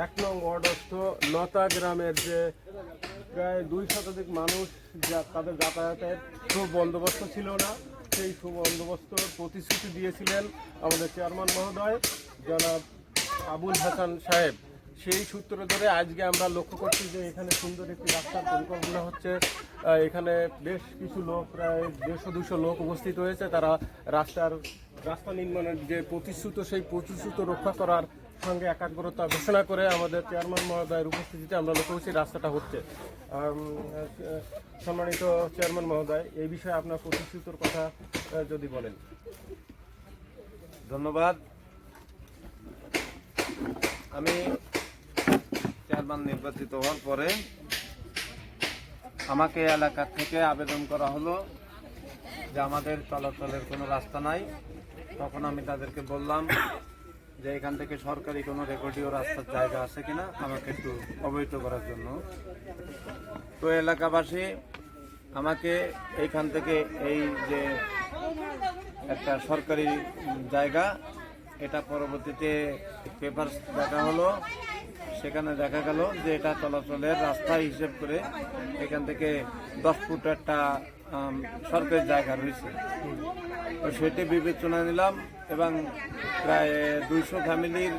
এক নং ওয়ার্ডস্থ লতা গ্রামের যে প্রায় দুই শতাধিক মানুষ যা তাদের যাতায়াতের সুবন্দোবস্ত ছিল না, সেই সুবন্দোবস্তর প্রতিশ্রুতি দিয়েছিলেন আমাদের চেয়ারম্যান মহোদয়, জনাব আবুল হাসান সাহেব। সেই সূত্র ধরে আজকে আমরা লক্ষ্য করছি যে এখানে সুন্দর একটি রাস্তার পরিকল্পনা হচ্ছে। এখানে বেশ কিছু লোক, প্রায় দেড়শো দুশো লোক উপস্থিত হয়েছে। তারা রাস্তার, রাস্তা নির্মাণের যে প্রতিশ্রুত, সেই প্রতিশ্রুত রক্ষা করার সঙ্গে একাগ্রতা ঘোষণা করে আমাদের চেয়ারম্যান মহোদয়ের উপস্থিতিতে আমরা লক্ষ্য রাস্তাটা হচ্ছে। সম্মানিত চেয়ারম্যান মহোদয়, এই বিষয়ে আপনার প্রতিশ্রুতর কথা যদি বলেন। ধন্যবাদ। আমি চেয়ারম্যান নির্বাচিত হওয়ার পরে আমাকে এলাকা থেকে আবেদন করা হলো যে আমাদের চলাচলের কোনো রাস্তা নাই। তখন আমি তাদেরকে বললাম যে এখান থেকে সরকারি কোনো রেকর্ডিও রাস্তার জায়গা আছে কিনা আমাকে একটু অবহিত করার জন্য। তো এলাকাবাসী, আমাকে এইখান থেকে এই যে একটা সরকারি জায়গা, এটা পরবর্তীতে পেপার দেখা হলো, সেখানে দেখা গেল যে এটা চলাচলের রাস্তা হিসেব করে এখান থেকে দশ ফুট একটা সরকারি জায়গা রয়েছে। সেটি বিবেচনা নিলাম এবং প্রায় দুইশো ফ্যামিলির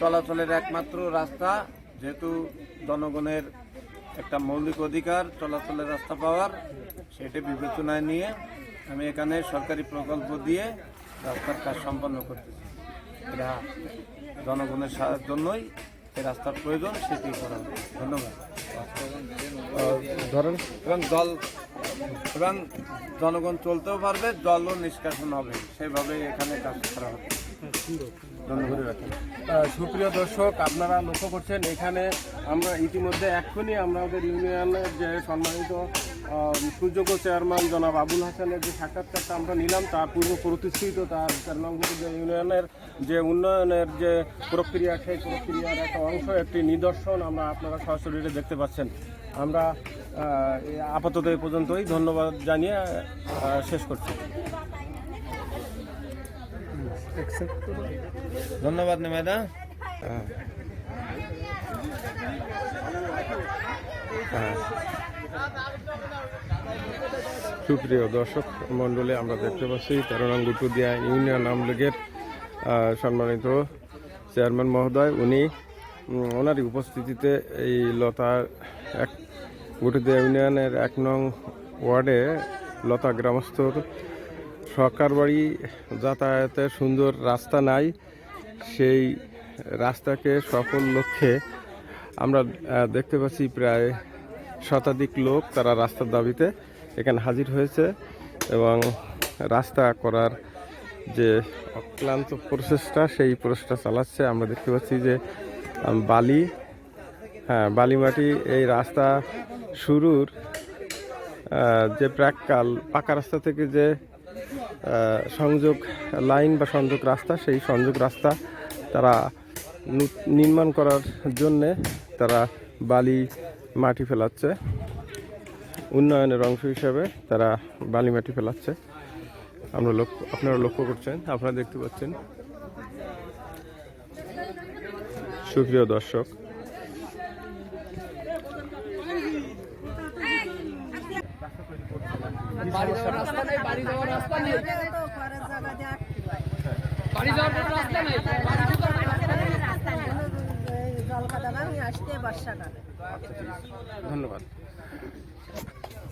চলাচলের একমাত্র রাস্তা যেহেতু জনগণের একটা মৌলিক অধিকার চলাচলের রাস্তা পাওয়ার সেটি বিবেচনায় নিয়ে আমি এখানে সরকারি প্রকল্প দিয়ে রাস্তার কাজ সম্পন্ন করতেছি। এটা জনগণের জন্যই এই রাস্তার প্রয়োজন সেটি করা ধন্যবাদ। ধরেন এবং জল এবং জনগণ চলতেও পারবে জলও নিষ্কাশন হবে। সেভাবে এখানে কাজ করা হবে সুপ্রিয় দর্শক, আপনারা লক্ষ্য করছেন, এখানে আমরা ইতিমধ্যে এক্ষুনি আমাদের ইউনিয়নের যে সম্মানিত সুযোগ্য চেয়ারম্যান জনাব আবুল হাসানের যে সাক্ষাৎকারটা আমরা নিলাম, তার পূর্ব প্রতিষ্ঠিত, তার চার যে ইউনিয়নের যে উন্নয়নের যে প্রক্রিয়া, সেই প্রক্রিয়ার একটা অংশ, একটি নিদর্শন আমরা আপনারা সরাসরি দেখতে পাচ্ছেন। আমরা আপাতত এই পর্যন্তই ধন্যবাদ জানিয়ে শেষ করছি। ধন্যবাদ নিমেদা সুপ্রিয় দর্শক মণ্ডলে আমরা দেখতে পাচ্ছি তেরো নং গুটুদিয়া ইউনিয়ন আওয়ামী লীগের সম্মানিত চেয়ারম্যান মহোদয়। উনি ওনারই উপস্থিতিতে এই লতা এক গুটুদিয়া ইউনিয়নের এক নং ওয়ার্ডে লতা গ্রামস্থর সরকার বাড়ি যাতায়াতের সুন্দর রাস্তা নাই। সেই রাস্তাকে সফল লক্ষ্যে আমরা দেখতে পাচ্ছি প্রায় শতাধিক লোক তারা রাস্তার দাবিতে এখানে হাজির হয়েছে এবং রাস্তা করার যে অক্লান্ত প্রসেসটা সেই প্রসেসটা চালাচ্ছে। আমরা দেখতে পাচ্ছি যে বালি হ্যাঁ বালিমাটি এই রাস্তা শুরুর যে প্রাককাল, পাকা রাস্তা থেকে যে সংযোগ লাইন বা সংযোগ রাস্তা, সেই সংযোগ রাস্তা তারা নির্মাণ করার জন্যে তারা বালি মাটি ফেলাচ্ছে। উন্নয়নের অংশ হিসাবে তারা বালি মাটি ফেলাচ্ছে। আমরা লক্ষ্য আপনারা লক্ষ্য করছেন, আপনারা দেখতে পাচ্ছেন। সুপ্রিয় দর্শক বাড়ি যাওয়ার রাস্তা নেই বাড়ি যাওয়ার রাস্তা নেই। বাড়ি যাওয়ার রাস্তা নেই। জল কাদা আসতে বর্ষাকালে ধন্যবাদ।